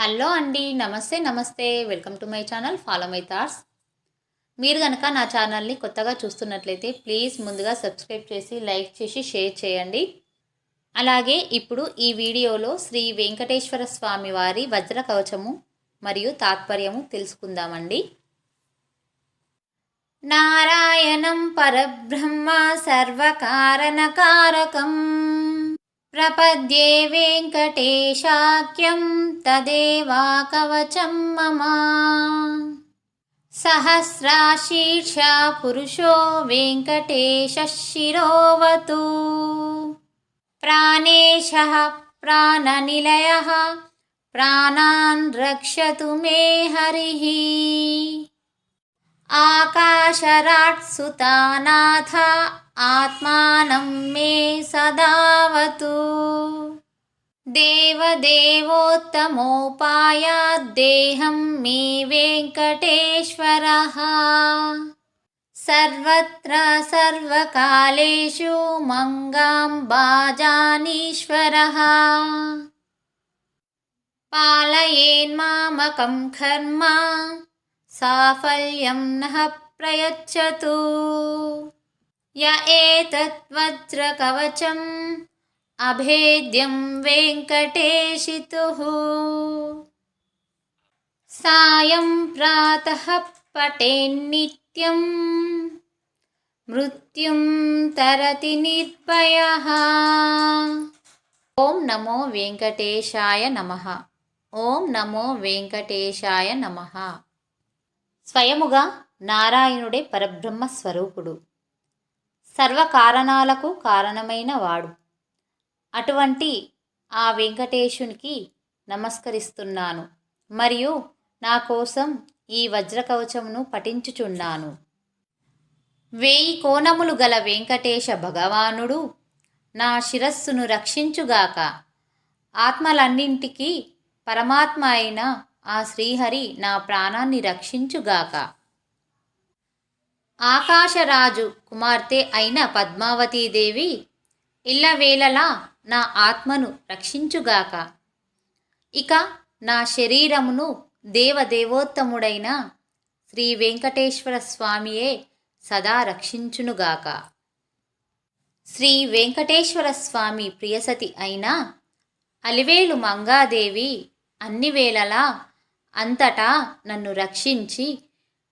Hello అండి నమస్తే నమస్తే. Welcome to my channel follow my thoughts. మీరు కనుక నా ఛానల్ని కొత్తగా చూస్తున్నట్లయితే ప్లీజ్ ముందుగా సబ్స్క్రైబ్ చేసి లైక్ చేసి షేర్ చేయండి. అలాగే ఇప్పుడు ఈ వీడియోలో శ్రీ వెంకటేశ్వర స్వామి వారి వజ్ర కవచము మరియు తాత్పర్యము తెలుసుకుందామండి. నారాయణం పరబ్రహ్మ సర్వకారణకారకం ప్రపద్యే వెంకటేశాఖ్యం తదేవా కవచం మమ సహస్రాశీర్షా పురుషో వెంకటేశ శిరోవతు ప్రాణేశ ప్రాణనిలయ ప్రాణాన్ రక్షతు మే आकाशराट्सुतानाथ आत्मानं मे सदावतु। देवदेवोत्तमोपायाद्देहं मे वेङ्कटेश्वरः। सर्वत्र सर्वकालेषु मङ्गाम्बाजानीश्वरः पालयेन्मामकं कर्म साफल्यं नः प्रयच्छतु। य एतत्वज्रकवचम् अभेद्यं वेङ्कटेशितुः। सायं प्रातः पटेन्नित्यं मृत्युं तरति निर्भयः। ॐ नमो वेङ्कटेशाय नमः। ॐ नमो वेङ्कटेशाय नमः। స్వయముగా నారాయణుడే పరబ్రహ్మ స్వరూపుడు. సర్వకారణాలకు కారణమైన వాడు. అటువంటి ఆ వెంకటేశునికి నమస్కరిస్తున్నాను. మరియు నా కోసం ఈ వజ్రకవచమును పఠించుచున్నాను. వేయి కోణములు గల వెంకటేశ భగవానుడు నా శిరస్సును రక్షించుగాక ఆత్మలన్నింటికీ పరమాత్మ అయిన ఆ శ్రీహరి నా ప్రాణాన్ని రక్షించుగాక. ఆకాశరాజు కుమార్తె అయిన పద్మావతీదేవి ఇల్లవేళలా నా ఆత్మను రక్షించుగాక. ఇక నా శరీరమును దేవదేవోత్తముడైన శ్రీ వెంకటేశ్వర స్వామియే సదా రక్షించునుగాక. శ్రీ వెంకటేశ్వర స్వామి ప్రియసతి అయిన అలివేలు మంగాదేవి అన్ని వేళలా అంతటా నన్ను రక్షించి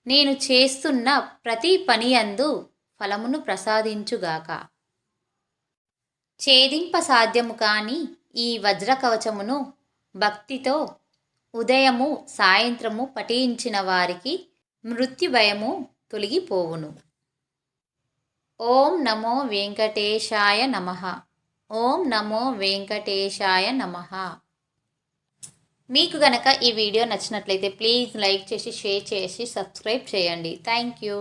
నేను చేస్తున్న ప్రతి పని అందు ఫలమును ప్రసాదించుగాక. ఛేదింప సాధ్యము కాని ఈ వజ్రకవచమును భక్తితో ఉదయము సాయంత్రము పఠించిన వారికి మృత్యు భయము తొలగిపోవును. ఓం నమో వెంకటేశాయ నమ. ఓం నమో వెంకటేశాయ నమ. మీకు గనక ఈ వీడియో నచ్చినట్లయితే ప్లీజ్ లైక్ చేసి షేర్ చేసి సబ్స్క్రైబ్ చేయండి. Thank you.